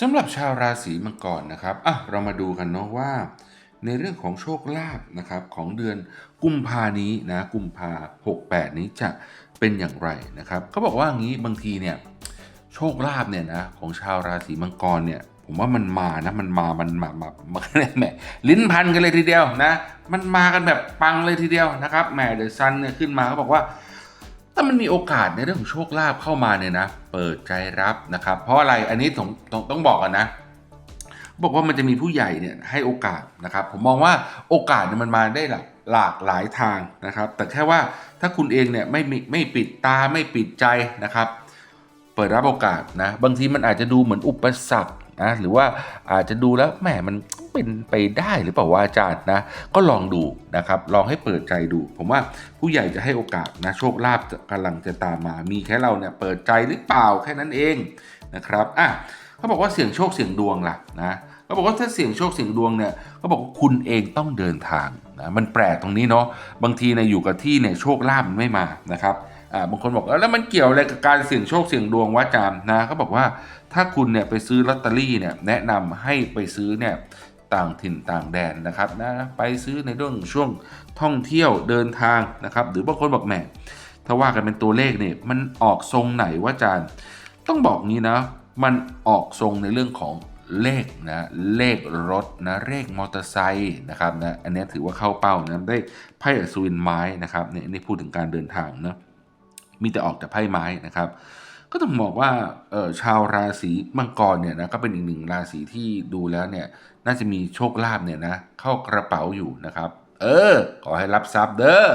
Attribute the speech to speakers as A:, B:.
A: สำหรับชาวราศีมังกรนะครับอะเรามาดูกันเนาะว่า ในเรื่องของโชคลาภนะครับของเดือนกุมภานี้นะกุมภา68 นี้จะเป็นอย่างไรนะครับเขาบอกว่างี้บางทีเนี่ยโชคลาภเนี่ยนะของชาวราศีมังกรเนี่ยผมว่ามันมานะมันมา มันมามามาแหมลิ้นพันกันเลยทีเดียวนะ มันมากันแบบปังเลยทีเดียวนะครับแหมเดอะซันเนี่ยขึ้นมาเขาบอกว่าถ้า มันมีโอกาสในเรื่องของโชคลาภเข้ามาเนี่ยนะ เปิดใจรับนะครับ เพราะอะไรอันนี้ต้องต้องต้องบอกกันนะบอกว่ามันจะมีผู้ใหญ่เนี่ยให้โอกาสนะครับ ผมมองว่าโอกาสเนี่ยมันมาได้หลากหลากหลายทางนะครับ แต่แค่ว่าถ้าคุณเองเนี่ยไม่มีไม่ปิดตาไม่ปิดใจนะครับ เปิดรับโอกาสนะบางทีมันอาจจะดูเหมือนอุปสรรค นะหรือว่าอาจจะดูแล้วแหมมันเป็นไปได้หรือเปล่าว่าอาจารย์นะก็ลองดูนะครับลองให้เปิดใจดู ผมว่าผู้ใหญ่จะให้โอกาสนะโชคลาภกำลังจะตามมา มีแค่เราเนี่ยเปิดใจหรือเปล่าแค่นั้นเองนะครับอะเขาบอกว่าเสี่ยงโชคเสี่ยงดวงล่ะนะเขาบอกว่าถ้าเสี่ยงโชคเสี่ยงดวงเนี่ยเขาบอกว่าคุณเองต้องเดินทางนะมันแปลกตรงนี้เนาะบางทีเนี่ยอยู่กับที่เนี่ยโชคลาภมันไม่มานะครับ บางคนบอกเออแล้วมันเกี่ยวอะไรกับการเสี่ยงโชคเสี่ยงดวงวะจารย์นะเขาบอกว่าถ้าคุณเนี่ยไปซื้อลอตเตอรี่เนี่ยแนะนำให้ไปซื้อเนี่ยต่างถิ่นต่างแดนนะครับนะไปซื้อในเรื่องช่วงท่องเที่ยวเดินทางนะครับ หรือบางคนบอกแหมถ้าว่ากันเป็นตัวเลขเนี่ยมันออกทรงไหนวะจารย์ต้องบอกงี้นะมันออกทรงในเรื่องของเลขนะเลขรถนะเลขมอเตอร์ไซค์นะครับนะอันนี้ถือว่าเข้าเป้านะได้ไพ่อัศวินไม้นะครับเนี่ยนนี่พูดถึงการเดินทางนะ มีแต่ออกแต่ไพ่ไม้นะครับ ก็ต้องบอกว่าชาวราศีมังกรเนี่ยนะก็เป็นอีกหนึ่งราศีที่ดูแล้วเนี่ยน่าจะมีโชคลาภเนี่ยนะเข้ากระเป๋าอยู่นะครับ เออ ขอให้รับทรัพย์เด้อ